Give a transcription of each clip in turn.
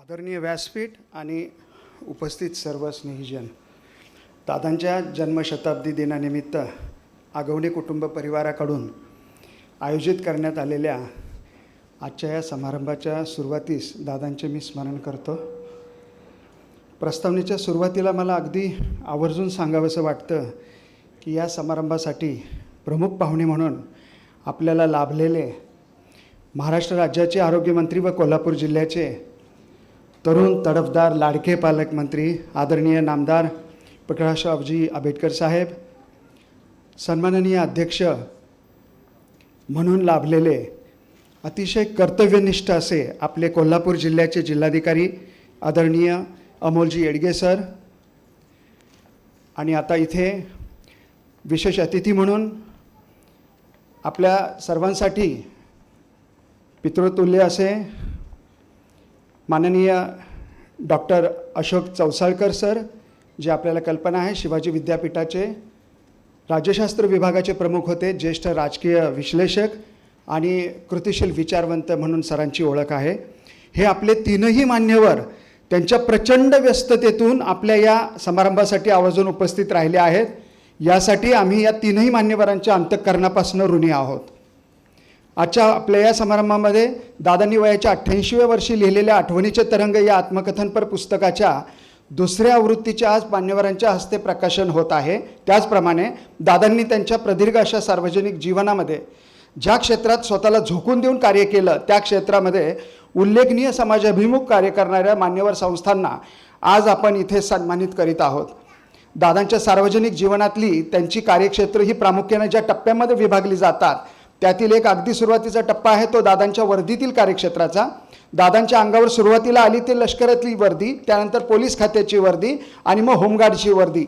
आदरणीय व्यासपीठ आणि उपस्थित सर्व स्नेहीजन दादांच्या जन्मशताब्दी दिनानिमित्त आगवणे कुटुंब परिवाराकडून आयोजित करण्यात आलेल्या आजच्या या समारंभाच्या सुरुवातीस दादांचे मी स्मरण करतो. प्रस्तावनेच्या सुरुवातीला मला अगदी आवर्जून सांगावंसं वाटतं की या समारंभासाठी प्रमुख पाहुणे म्हणून आपल्याला लाभलेले महाराष्ट्र राज्याचे आरोग्यमंत्री व कोल्हापूर जिल्ह्याचे तरुण तडफदार लाडके पालकमंत्री आदरणीय नामदार प्रकाशरावजी आंबेडकर साहेब सन्माननीय अध्यक्ष म्हणून लाभलेले अतिशय कर्तव्यनिष्ठ असे आपले कोल्हापूर जिल्ह्याचे जिल्हाधिकारी आदरणीय अमोलजी येडगे सर. आणि आता इथे विशेष अतिथी म्हणून आपल्या सर्वांसाठी पितृतुल्य असे माननीय डॉक्टर अशोक चौसाळकर सर जे आपल्याला कल्पना आहे शिवाजी विद्यापीठाचे राज्यशास्त्र विभागाचे प्रमुख होते ज्येष्ठ राजकीय विश्लेषक आणि कृतिशील विचारवंत म्हणून सरांची ओळख आहे. हे आपले तीनही मान्यवर त्यांच्या प्रचंड व्यस्ततेतून आपल्या या समारंभासाठी आवर्जून उपस्थित राहिले आहेत. यासाठी आम्ही या तीनही मान्यवरांच्या अंतःकरणापासून ऋणी आहोत. आजच्या आपल्या या समारंभामध्ये दादांनी वयाच्या अठ्ठ्याऐंशीव्या वर्षी लिहिलेल्या आठवणीचे तरंग या आत्मकथनपर पुस्तकाच्या दुसऱ्या आवृत्तीच्या आज मान्यवरांच्या हस्ते प्रकाशन होत आहे. त्याचप्रमाणे दादांनी त्यांच्या प्रदीर्घ अशा सार्वजनिक जीवनामध्ये ज्या क्षेत्रात स्वतःला झोकून देऊन कार्य केलं त्या क्षेत्रामध्ये उल्लेखनीय समाजाभिमुख कार्य करणाऱ्या मान्यवर संस्थांना आज आपण इथे सन्मानित करीत आहोत. दादांच्या सार्वजनिक जीवनातली त्यांची कार्यक्षेत्र ही प्रामुख्याने ज्या टप्प्यामध्ये विभागली जातात त्यातील एक अगदी सुरुवातीचा टप्पा आहे तो दादांच्या वर्दीतील कार्यक्षेत्राचा. दादांच्या अंगावर सुरुवातीला आली ते लष्करातली वर्दी त्यानंतर पोलीस खात्याची वर्दी आणि मग होमगार्डची वर्दी.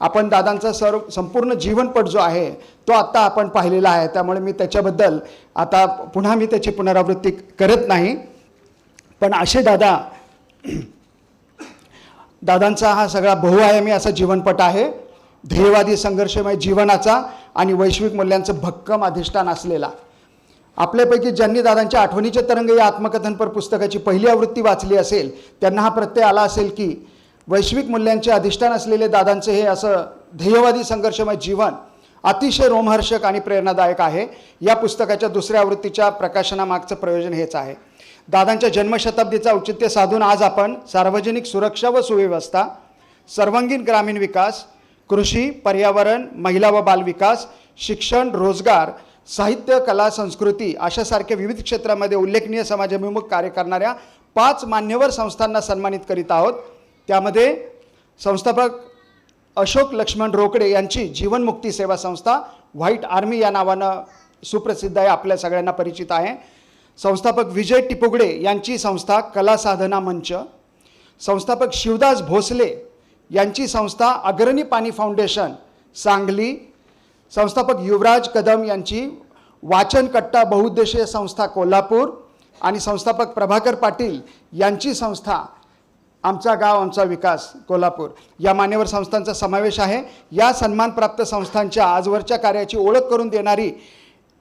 आपण दादांचा सर्व संपूर्ण जीवनपट जो आहे तो आत्ता आपण पाहिलेला आहे. त्यामुळे मी त्याच्याबद्दल आता पुन्हा मी त्याची पुनरावृत्ती करत नाही. पण असे दादा दादांचा हा सगळा बहुआयामी असा जीवनपट आहे. ध्येयवादी संघर्षमय जीवनाचा आणि वैश्विक मूल्यांचं भक्कम अधिष्ठान असलेला. आपल्यापैकी ज्यांनी दादांच्या आठवणीचे तरंग या आत्मकथनपर पुस्तकाची पहिली आवृत्ती वाचली असेल त्यांना हा प्रत्यय आला असेल की वैश्विक मूल्यांचे अधिष्ठान असलेले दादांचे हे असं ध्येयवादी संघर्षमय जीवन अतिशय रोमहर्षक आणि प्रेरणादायक आहे. या पुस्तकाच्या दुसऱ्या आवृत्तीच्या प्रकाशनामागचं प्रयोजन हेच आहे. दादांच्या जन्मशताब्दीचं औचित्य साधून आज आपण सार्वजनिक सुरक्षा व सुव्यवस्था सर्वांगीण ग्रामीण विकास कृषी पर्यावरण महिला व बालविकास शिक्षण रोजगार साहित्य कला संस्कृती अशासारख्या विविध क्षेत्रामध्ये उल्लेखनीय समाजाभिमुख कार्य करणाऱ्या पाच मान्यवर संस्थांना सन्मानित करीत आहोत. त्यामध्ये संस्थापक अशोक लक्ष्मण रोकडे यांची जीवनमुक्ती सेवा संस्था व्हाईट आर्मी या नावानं सुप्रसिद्ध आहे आपल्या सगळ्यांना परिचित आहे. संस्थापक विजय टिपुगडे यांची संस्था कला साधना मंच. संस्थापक शिवदास भोसले यांची संस्था अग्रणी पाणी फाउंडेशन सांगली. संस्थापक युवराज कदम यांची वाचन कट्टा बहुउद्देशीय संस्था कोल्हापूर आणि संस्थापक प्रभाकर पाटील यांची संस्था आमचा गाव आमचा विकास कोल्हापूर. या मान्यवर संस्थांचा समावेश आहे. या सन्मानप्राप्त संस्थांच्या आजवरच्या कार्याची ओळख करून देणारी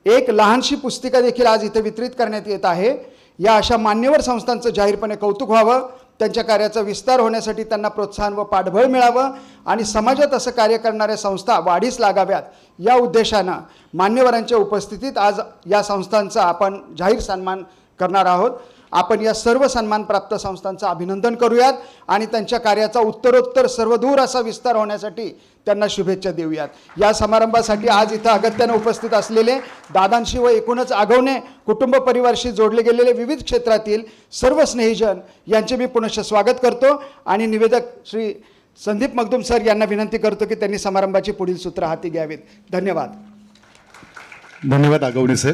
एक लहानशी पुस्तिका देखील आज इथे वितरित करण्यात येत आहे. या अशा मान्यवर संस्थांचं जाहीरपणे कौतुक व्हावं. त्यांच्या कार्याचा विस्तार होण्यासाठी त्यांना प्रोत्साहन व पाठबळ मिळावं आणि समाजात असं कार्य करणाऱ्या संस्था वाढीस लागाव्यात या उद्देशानं मान्यवरांच्या उपस्थितीत आज या संस्थांचा आपण जाहीर सन्मान करणार आहोत. आपण या सर्व सन्मानप्राप्त संस्थांचं अभिनंदन करूयात आणि त्यांच्या कार्याचा उत्तरोत्तर सर्वदूर असा विस्तार होण्यासाठी त्यांना शुभेच्छा देऊयात. या समारंभासाठी आज इथं अगत्यानं उपस्थित असलेले दादांशी व एकूणच आगवणे कुटुंब परिवारशी जोडले गेलेले विविध क्षेत्रातील सर्व स्नेहीजन यांचे मी पुनश्च स्वागत करतो आणि निवेदक श्री संदीप मगदुम सर यांना विनंती करतो की त्यांनी समारंभाची पुढील सूत्र हाती घ्यावीत. धन्यवाद. धन्यवाद आगवणे सर.